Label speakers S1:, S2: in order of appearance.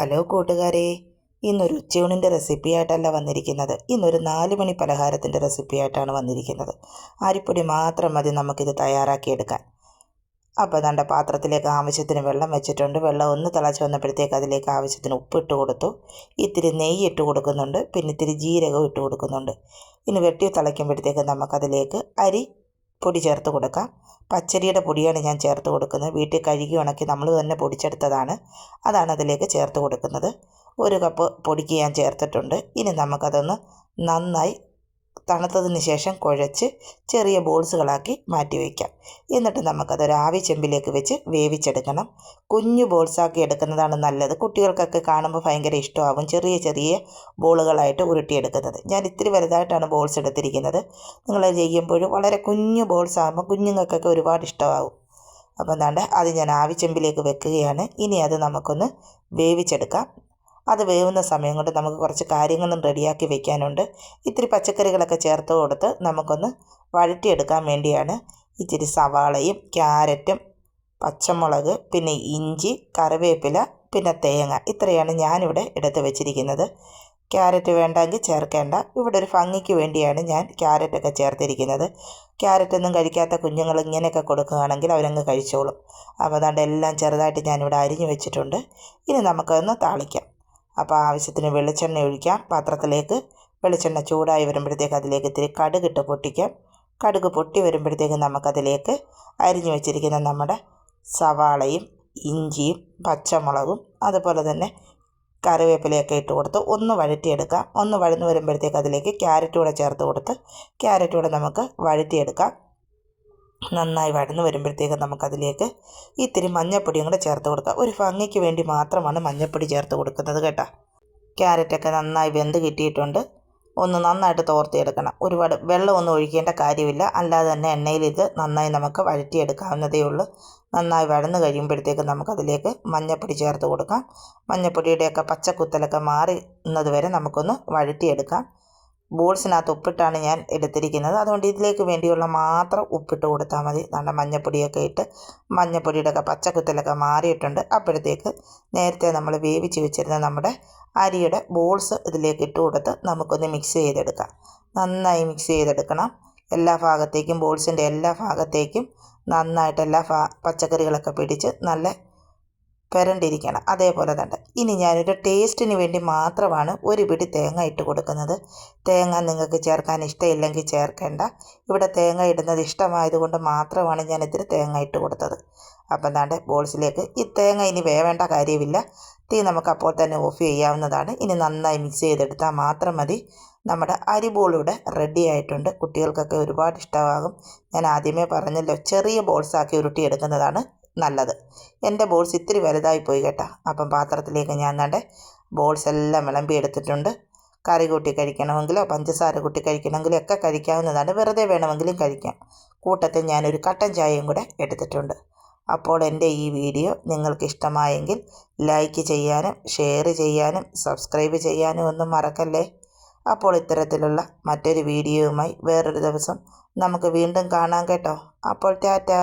S1: Hello കൂട്ടുകാരെ ഇന്നൊരു ഉച്ചയൂണിന്റെ റെസിപ്പിയായിട്ടല്ല വന്നിരിക്കുന്നത്. ഇന്നൊരു നാല് മണി പലഹാരത്തിന്റെ റെസിപ്പിയായിട്ടാണ് വന്നിരിക്കുന്നത്. അരിപ്പൊടി മാത്രം മതി നമുക്കിത് തയ്യാറാക്കിയെടുക്കാൻ. അപ്പോൾ നല്ല പാത്രത്തിലേക്ക് ആവശ്യത്തിന് വെള്ളം വെച്ചിട്ടുണ്ട്. വെള്ളം ഒന്ന് തിളച്ച് വന്നപ്പോഴത്തേക്ക് അതിലേക്ക് ആവശ്യത്തിന് ഉപ്പ് ഇട്ട് കൊടുത്തു. ഇത്തിരി നെയ്യ് ഇട്ട് കൊടുക്കുന്നുണ്ട്. പിന്നെ ഇത്തിരി ജീരകം ഇട്ട് കൊടുക്കുന്നുണ്ട്. ഇനി വെട്ടി തിളയ്ക്കുമ്പോഴത്തേക്ക് നമുക്കതിലേക്ക് അരി പൊടി ചേർത്ത് കൊടുക്കാം. പച്ചരിയുടെ പൊടിയാണ് ഞാൻ ചേർത്ത് കൊടുക്കുന്നത്. വീട്ടിൽ കഴുകി ഉണക്കി നമ്മൾ തന്നെ പൊടിച്ചെടുത്തതാണ്. അതാണ് അതിലേക്ക് ചേർത്ത് കൊടുക്കുന്നത്. ഒരു കപ്പ് പൊടിക്ക് ഞാൻ ചേർത്തിട്ടുണ്ട്. ഇനി നമുക്കതൊന്ന് നന്നായി തണുത്തതിന് ശേഷം കുഴച്ച് ചെറിയ ബോൾസുകളാക്കി മാറ്റി വയ്ക്കാം. എന്നിട്ട് നമുക്കതൊരു ആവി ചെമ്പിലേക്ക് വെച്ച് വേവിച്ചെടുക്കണം. കുഞ്ഞു ബോൾസാക്കി എടുക്കുന്നതാണ് നല്ലത്. കുട്ടികൾക്കൊക്കെ കാണുമ്പോൾ ഭയങ്കര ഇഷ്ടമാവും ചെറിയ ചെറിയ ബോളുകളായിട്ട് ഉരുട്ടിയെടുക്കുന്നത്. ഞാൻ ഇത്തിരി വലുതായിട്ടാണ് ബോൾസ് എടുത്തിരിക്കുന്നത്. നിങ്ങൾ ചെയ്യുമ്പോഴും വളരെ കുഞ്ഞു ബോൾസ് ആകുമ്പോൾ കുഞ്ഞുങ്ങൾക്കൊക്കെ ഒരുപാട് ഇഷ്ടമാവും. അപ്പോൾ എന്താണ്ട് അത് ഞാൻ ആവി ചെമ്പിലേക്ക് വെക്കുകയാണ്. ഇനി അത് നമുക്കൊന്ന് വേവിച്ചെടുക്കാം. അത് വേവുന്ന സമയം കൊണ്ട് നമുക്ക് കുറച്ച് കാര്യങ്ങളും റെഡിയാക്കി വെക്കാനുണ്ട്. ഇത്തിരി പച്ചക്കറികളൊക്കെ ചേർത്ത് കൊടുത്ത് നമുക്കൊന്ന് വഴറ്റിയെടുക്കാൻ വേണ്ടിയാണ് ഇത്തിരി സവാളയും ക്യാരറ്റും പച്ചമുളക് പിന്നെ ഇഞ്ചി കറിവേപ്പില പിന്നെ തേങ്ങ. ഇത്രയാണ് ഞാനിവിടെ എടുത്ത് വെച്ചിരിക്കുന്നത്. ക്യാരറ്റ് വേണ്ടെങ്കിൽ ചേർക്കേണ്ട. ഇവിടെ ഒരു ഭംഗിക്ക് വേണ്ടിയാണ് ഞാൻ ക്യാരറ്റൊക്കെ ചേർത്തിരിക്കുന്നത്. ക്യാരറ്റൊന്നും കഴിക്കാത്ത കുഞ്ഞുങ്ങൾ ഇങ്ങനെയൊക്കെ കൊടുക്കുകയാണെങ്കിൽ അവരങ്ങ് കഴിച്ചോളും. അപ്പോൾ അതുകൊണ്ട് എല്ലാം ചെറുതായിട്ട് ഞാനിവിടെ അരിഞ്ഞു വെച്ചിട്ടുണ്ട്. ഇനി നമുക്കൊന്ന് താളിക്കാം. അപ്പോൾ ആവശ്യത്തിന് വെളിച്ചെണ്ണ ഒഴിക്കാം. പാത്രത്തിലേക്ക് വെളിച്ചെണ്ണ ചൂടായി വരുമ്പോഴത്തേക്ക് അതിലേക്ക് ഇത്തിരി കടുകിട്ട് പൊട്ടിക്കാം. കടുക് പൊട്ടി വരുമ്പോഴത്തേക്ക് നമുക്കതിലേക്ക് അരിഞ്ഞു വെച്ചിരിക്കുന്ന നമ്മുടെ സവാളയും ഇഞ്ചിയും പച്ചമുളകും അതുപോലെ തന്നെ കറിവേപ്പിലയൊക്കെ ഇട്ട് കൊടുത്ത് ഒന്ന് വഴറ്റിയെടുക്കാം. ഒന്ന് വഴന്നു വരുമ്പോഴത്തേക്ക് അതിലേക്ക് ക്യാരറ്റ് കൂടെ ചേർത്ത് കൊടുത്ത് ക്യാരറ്റ് കൂടെ നമുക്ക് വഴറ്റിയെടുക്കാം. നന്നായി വഴന്നു വരുമ്പോഴത്തേക്ക് നമുക്കതിലേക്ക് ഇത്തിരി മഞ്ഞൾപ്പൊടിയും കൂടെ ചേർത്ത് കൊടുക്കാം. ഒരു ഭംഗിക്ക് വേണ്ടി മാത്രമാണ് മഞ്ഞപ്പൊടി ചേർത്ത് കൊടുക്കുന്നത് കേട്ടോ. ക്യാരറ്റൊക്കെ നന്നായി വെന്ത് കിട്ടിയിട്ടുണ്ട്. ഒന്ന് നന്നായിട്ട് തോർത്തിയെടുക്കണം. ഒരുപാട് വെള്ളമൊന്നും ഒഴിക്കേണ്ട കാര്യമില്ല. അല്ലാതെ തന്നെ എണ്ണയിൽ ഇത് നന്നായി നമുക്ക് വഴറ്റിയെടുക്കാവുന്നതേ ഉള്ളൂ. നന്നായി വഴന്ന് കഴിയുമ്പോഴത്തേക്ക് നമുക്കതിലേക്ക് മഞ്ഞപ്പൊടി ചേർത്ത് കൊടുക്കാം. മഞ്ഞൾപ്പൊടിയുടെയൊക്കെ പച്ചക്കുത്തലൊക്കെ മാറുന്നത് വരെ നമുക്കൊന്ന് വഴറ്റിയെടുക്കാം. ബോൾസിനകത്ത് ഉപ്പിട്ടാണ് ഞാൻ എടുത്തിരിക്കുന്നത്. അതുകൊണ്ട് ഇതിലേക്ക് വേണ്ടിയുള്ള മാത്രം ഉപ്പിട്ട് കൊടുത്താൽ മതി. നല്ല മഞ്ഞപ്പൊടിയൊക്കെ ഇട്ട് മഞ്ഞപ്പൊടിയുടെ ഒക്കെ പച്ചക്കുത്തലൊക്കെ മാറിയിട്ടുണ്ട്. അപ്പോഴത്തേക്ക് നേരത്തെ നമ്മൾ വേവിച്ച് വെച്ചിരുന്ന നമ്മുടെ അരിയുടെ ബോൾസ് ഇതിലേക്ക് ഇട്ട് കൊടുത്ത് നമുക്കൊന്ന് മിക്സ് ചെയ്തെടുക്കാം. നന്നായി മിക്സ് ചെയ്തെടുക്കണം. എല്ലാ ഭാഗത്തേക്കും ബോൾസിന്റെ എല്ലാ ഭാഗത്തേക്കും നന്നായിട്ട് എല്ലാ പച്ചക്കറികളൊക്കെ പിടിച്ച് നല്ല പുരണ്ടിരിക്കണം അതേപോലെ തന്നെ. ഇനി ഞാനൊരു ടേസ്റ്റിന് വേണ്ടി മാത്രമാണ് ഒരു പിടി തേങ്ങ ഇട്ട് കൊടുക്കുന്നത്. തേങ്ങ നിങ്ങൾക്ക് ചേർക്കാൻ ഇഷ്ടമില്ലെങ്കിൽ ചേർക്കേണ്ട. ഇവിടെ തേങ്ങ ഇടുന്നത് ഇഷ്ടമായതുകൊണ്ട് മാത്രമാണ് ഞാൻ ഇതിന് തേങ്ങ ഇട്ട് കൊടുത്തത്. അപ്പം താണ്ട് ബോൾസിലേക്ക്. ഈ തേങ്ങ ഇനി വേവേണ്ട കാര്യമില്ല. തീ നമുക്ക് അപ്പോൾ തന്നെ ഓഫ് ചെയ്യാവുന്നതാണ്. ഇനി നന്നായി മിക്സ് ചെയ്തെടുത്താൽ മാത്രം മതി. നമ്മുടെ അരിബോൾ ഇവിടെ റെഡി ആയിട്ടുണ്ട്. കുട്ടികൾക്കൊക്കെ ഒരുപാട് ഇഷ്ടമാകും. ഞാൻ ആദ്യമേ പറഞ്ഞല്ലോ ചെറിയ ബോൾസാക്കി ഉരുട്ടിയെടുക്കുന്നതാണ്. നല്ലത്. എന്റെ ബോൾസ് ഇത്തിരി വലുതായി പോയി കേട്ടോ. അപ്പം പാത്രത്തിലേക്ക് ഞാൻ നടെ ബോൾസ് എല്ലാം വിളമ്പി എടുത്തിട്ടുണ്ട്. കറി കൂട്ടി കഴിക്കണമെങ്കിലോ പഞ്ചസാര കൂട്ടി കഴിക്കണമെങ്കിലോ ഒക്കെ കഴിക്കാവുന്നതാണ്. വെറുതെ വേണമെങ്കിലും കഴിക്കാം. കൂട്ടത്തിൽ ഞാനൊരു കട്ടൻ ചായയും കൂടെ എടുത്തിട്ടുണ്ട്. അപ്പോൾ എന്റെ ഈ വീഡിയോ നിങ്ങൾക്ക് ഇഷ്ടമായെങ്കിൽ ലൈക്ക് ചെയ്യാനും ഷെയർ ചെയ്യാനും സബ്സ്ക്രൈബ് ചെയ്യാനും ഒന്നും മറക്കല്ലേ? അപ്പോൾ ഇത്തരത്തിലുള്ള മറ്റൊരു വീഡിയോയുമായി വേറൊരു ദിവസം നമുക്ക് വീണ്ടും കാണാം കേട്ടോ. അപ്പോൾ ടാറ്റാ.